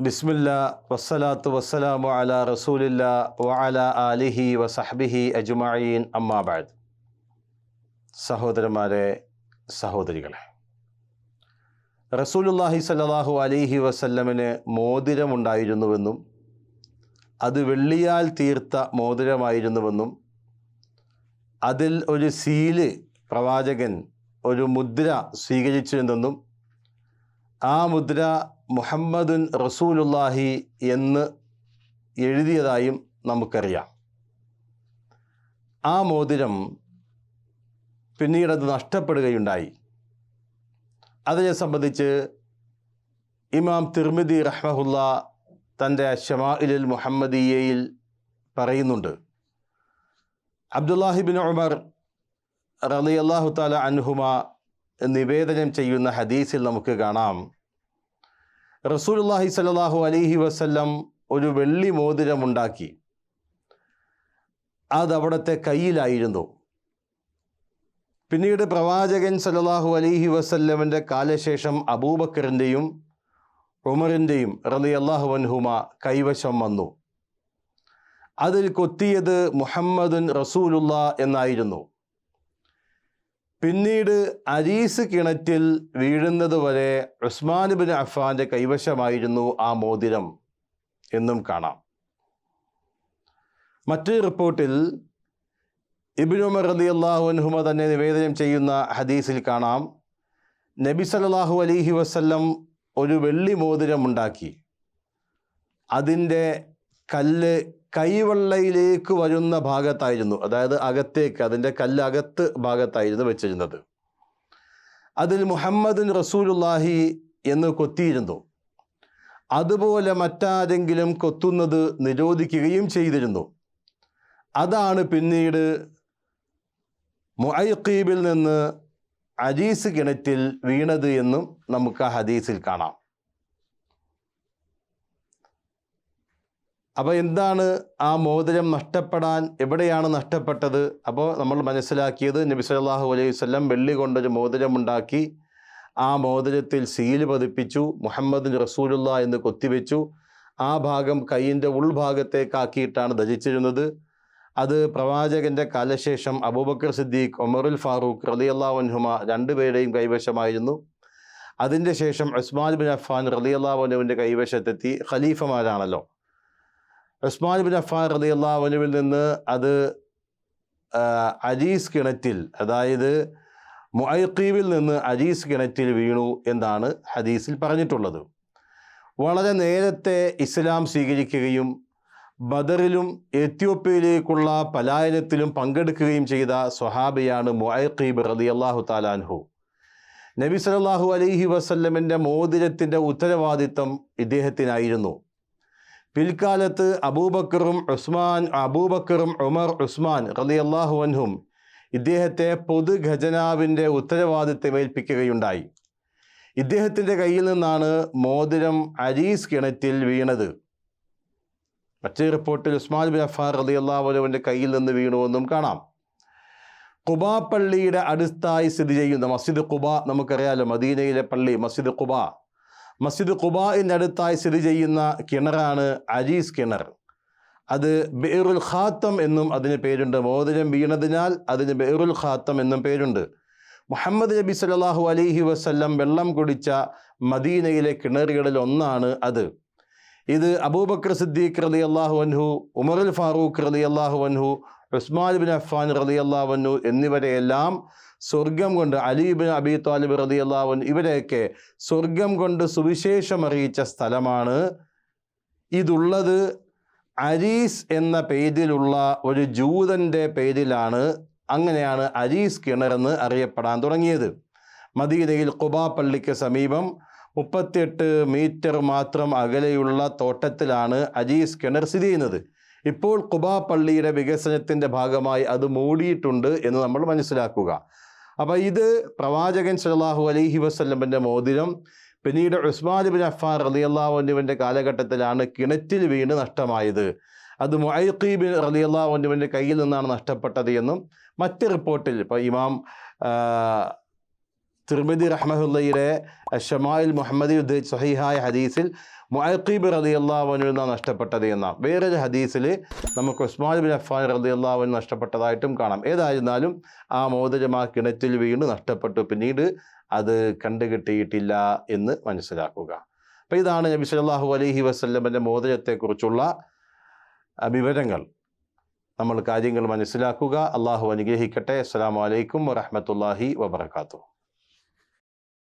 ബിസ്മില്ല വസ്സലാത്തു വസ്സലാമു അല റസൂലില്ല വഅല ആലിഹി വസഹ്ബിഹി അജ്മഈൻ. അമ്മാബാദ് സഹോദരന്മാരെ സഹോദരികളെ റസൂലുല്ലാഹി സല്ലാഹു അലിഹി വസല്ലമിന് മോതിരമുണ്ടായിരുന്നുവെന്നും അത് വെള്ളിയാൽ തീർത്ത മോതിരമായിരുന്നുവെന്നും അതിൽ ഒരു സീൽ പ്രവാചകൻ ഒരു മുദ്ര സ്വീകരിച്ചിരുന്നെന്നും ആ മുദ്ര മുഹമ്മദുൻ റസൂലുല്ലാഹി എന്ന് എഴുതിയതായും നമുക്കറിയാം. ആ മോതിരം പിന്നീടത് നഷ്ടപ്പെടുകയുണ്ടായി. അതിനെ സംബന്ധിച്ച് ഇമാം തിർമിദി റഹ്മഹുല്ല തന്റെ ഷമാഇലിൽ മുഹമ്മദിയയിൽ പറയുന്നുണ്ട്. അബ്ദുല്ലാഹിബിൻ ഉമർ റലി അള്ളാഹു താല അൻഹുമ നിവേദനം ചെയ്യുന്ന ഹദീസിൽ നമുക്ക് കാണാം. റസൂലുള്ളാഹി സ്വല്ലല്ലാഹു അലൈഹി വസ്ല്ലം ഒരു വെള്ളി മോതിരമുണ്ടാക്കി അതവിടത്തെ കയ്യിലായിരുന്നു. പിന്നീട് പ്രവാചകൻ സലാഹു അലൈഹി വസല്ലമിന്റെ കാലശേഷം അബൂബക്കറിന്റെയും ഉമറിന്റെയും റലി അള്ളാഹു വൻഹുമ കൈവശം വന്നു. അതിൽ കൊത്തിയത് മുഹമ്മദുൻ റസൂലുള്ള എന്നായിരുന്നു. പിന്നീട് അരീസ് കിണറ്റിൽ വീഴുന്നത് വരെ ഉസ്മാൻ ബിൻ അഫാന്റെ കൈവശമായിരുന്നു ആ മോതിരം എന്നും കാണാം. മറ്റൊരു റിപ്പോർട്ടിൽ ഇബിൻ ഉമർ റതി അള്ളാഹു അൻഹുമ തന്നെ നിവേദനം ചെയ്യുന്ന ഹദീസിൽ കാണാം. നബി സല്ലല്ലാഹു അലൈഹി വസ്ല്ലം ഒരു വെള്ളി മോതിരം ഉണ്ടാക്കി. അതിന്റെ കല്ല് കൈവെള്ളയിലേക്ക് വരുന്ന ഭാഗത്തായിരുന്നു. അതായത് അകത്തേക്ക് അതിന്റെ കല്ലകത്ത് ഭാഗത്തായിരുന്നു വെച്ചിരുന്നത്. അതിൽ മുഹമ്മദിൻ റസൂലുല്ലാഹി എന്ന് കൊത്തിയിരുന്നു. അതുപോലെ മറ്റാരെങ്കിലും കൊത്തുന്നത് നിരോധിക്കുകയും ചെയ്തിരുന്നു. അതാണ് പിന്നീട് മുഅയ്ഖീബിൽ നിന്ന് അജീസ് കിണറ്റിൽ വീണത് എന്നും നമുക്ക് ആ ഹദീസിൽ കാണാം. അപ്പോൾ എന്താണ് ആ മോതിരം നഷ്ടപ്പെടാൻ എവിടെയാണ് നഷ്ടപ്പെട്ടത്? അപ്പോൾ നമ്മൾ മനസ്സിലാക്കിയത് നബി സല്ലല്ലാഹു അലൈഹി വസല്ലം വെള്ളി കൊണ്ടൊരു മോതിരമുണ്ടാക്കി ആ മോതിരത്തിൽ സീൽ പതിപ്പിച്ചു മുഹമ്മദ് റസൂലുള്ള എന്ന് കൊത്തിവെച്ചു. ആ ഭാഗം കൈയിന്റെ ഉൾഭാഗത്തേക്കാക്കിയിട്ടാണ് ധരിച്ചിരുന്നത്. അത് പ്രവാചകന്റെ കാലശേഷം അബൂബക്കർ സിദ്ദീഖ് ഒമറുൽ ഫാറൂഖ് റലിയല്ലാ വൻഹുമ രണ്ടുപേരുടെയും കൈവശമായിരുന്നു. അതിന്റെ ശേഷം ഉസ്മാൻ ബിൻ അഫ്ഫാൻ റലിയല്ലാ വനുവിന്റെ കൈവശത്തെത്തി ഖലീഫമാരാണല്ലോ. ഉസ്മാൻ ബിൻ അഫാൻ റതി അള്ളാഹുനുവിൽ നിന്ന് അത് അജീസ് കിണറ്റിൽ അതായത് മുഅയ്ഖീബിൽ നിന്ന് അജീസ് കിണറ്റിൽ വീണു എന്നാണ് ഹദീസിൽ പറഞ്ഞിട്ടുള്ളത്. വളരെ നേരത്തെ ഇസ്ലാം സ്വീകരിക്കുകയും ബദറിലും എത്യോപ്യയിലേക്കുള്ള പലായനത്തിലും പങ്കെടുക്കുകയും ചെയ്ത സ്വഹാബിയാണ് മുഅയ്ഖീബ് റതി അള്ളാഹു താലാൻഹു നബി സലാഹു അലൈഹി വസല്ലമിന്റെ മോതിരത്തിന്റെ ഉത്തരവാദിത്തം ഇദ്ദേഹത്തിനായിരുന്നു. പിൽക്കാലത്ത് അബൂബക്കറും ഉസ്മാൻ അബൂബക്കറും ഉമർ ഉസ്മാൻ റലി അള്ളാഹു അൻഹും ഇദ്ദേഹത്തെ പൊതു ഖജനാവിന്റെ ഉത്തരവാദിത്തം ഏൽപ്പിക്കുകയുണ്ടായി ഇദ്ദേഹത്തിന്റെ കയ്യിൽ നിന്നാണ് മോതിരം അരീസ് കിണറ്റിൽ വീണത്. മറ്റേ റിപ്പോർട്ടിൽ ഉസ്മാൻ ബിൻ അഫാർ അലി അള്ളാഹുവിന്റെ കയ്യിൽ നിന്ന് വീണുവെന്നും കാണാം. കുബാ പള്ളിയുടെ അടുത്തായി സ്ഥിതി ചെയ്യുന്ന മസ്ജിദ് കുബ നമുക്കറിയാലോ മദീനയിലെ പള്ളി മസ്ജിദ് കുബ മസ്ജിദ് ഖുബായിന്റെ അടുത്തായി സ്ഥിതി ചെയ്യുന്ന കിണറാണ് അജീസ് കിണർ. അത് ബെയറുൽ ഖാത്തം എന്നും അതിന് പേരുണ്ട്. മോതിരം വീണതിനാൽ അതിന് ബെയറുൽ ഖാത്തം എന്നും പേരുണ്ട്. മുഹമ്മദ് നബി സലാഹു അലൈഹി വസ്ല്ലം വെള്ളം കുടിച്ച മദീനയിലെ കിണറുകളിൽ ഒന്നാണ് അത്. ഇത് അബൂബക്കർ സിദ്ദീഖ് റലി അള്ളാഹു അൻഹു ഉമറുൽ ഫാറൂഖ് റലി അള്ളാഹു അൻഹു ഉസ്മാൻ ബിൻ അഫ്ഫാൻ റലി അള്ളാഹു അൻഹു എന്നിവരെയെല്ലാം സ്വർഗം കൊണ്ട് അലീബിൻ അബി താലിബ് റതി അള്ളാഹുൻ ഇവരെയൊക്കെ സ്വർഗം കൊണ്ട് സുവിശേഷം അറിയിച്ച സ്ഥലമാണ്. ഇതുള്ളത് അരീസ് എന്ന പേരിലുള്ള ഒരു ജൂതന്റെ പേരിലാണ്. അങ്ങനെയാണ് അരീസ് കിണറെന്ന് അറിയപ്പെടാൻ തുടങ്ങിയത്. മദീനയിൽ കുബാ പള്ളിക്ക് സമീപം മുപ്പത്തിയെട്ട് മീറ്റർ മാത്രം അകലെയുള്ള തോട്ടത്തിലാണ് അജീസ് കിണർ സ്ഥിതി ചെയ്യുന്നത്. ഇപ്പോൾ കുബാ പള്ളിയുടെ വികസനത്തിന്റെ ഭാഗമായി അത് മൂടിയിട്ടുണ്ട് എന്ന് നമ്മൾ മനസ്സിലാക്കുക. അപ്പോൾ ഇത് പ്രവാചകൻ സലാഹു അലൈഹി വസ്ല്ലമിന്റെ മോതിരം പിന്നീട് ഉസ്മാൻ ബിൻ അഫാൻ റലി അള്ളാഹുവിന്റെ കാലഘട്ടത്തിലാണ് കിണറ്റിൽ വീണ് നഷ്ടമായത്. അത് മൊയ്ഖീബിൻ റലി അള്ളാഹുവിന്റെ കയ്യിൽ നിന്നാണ് നഷ്ടപ്പെട്ടത് എന്നും മറ്റ് റിപ്പോർട്ടിൽ ഇപ്പോൾ ഇമാം തിർമിദി റഹ്മഹുല്ലയുടെ ഷമായിൽ മുഹമ്മദി ഉദ്ധരിച്ച സഹിഹായ ഹദീസിൽ മുഅഖീബ് റതി അള്ളാഹുവിനിൽ നിന്നാണ് നഷ്ടപ്പെട്ടത് എന്നാണ്. വേറൊരു ഹദീസിൽ നമുക്ക് ഉസ്മാൻ ബിൻ അഫ്ഫാൻ റതി നഷ്ടപ്പെട്ടതായിട്ടും കാണാം. ഏതായിരുന്നാലും ആ മോതിരം ആ കിണറ്റിൽ വീണ് നഷ്ടപ്പെട്ടു. പിന്നീട് അത് കണ്ടുകിട്ടിയിട്ടില്ല എന്ന് മനസ്സിലാക്കുക. അപ്പം ഇതാണ് നബി സല്ലാഹു അലഹി വസ്ല്ലമന്റെ മോതിരത്തെക്കുറിച്ചുള്ള വിവരങ്ങൾ. നമ്മൾ കാര്യങ്ങൾ മനസ്സിലാക്കുക. അള്ളാഹു അനുഗ്രഹിക്കട്ടെ. അസ്സാം വലൈക്കും വറഹ്മത്തുള്ളാഹി വബറകാതുഹു.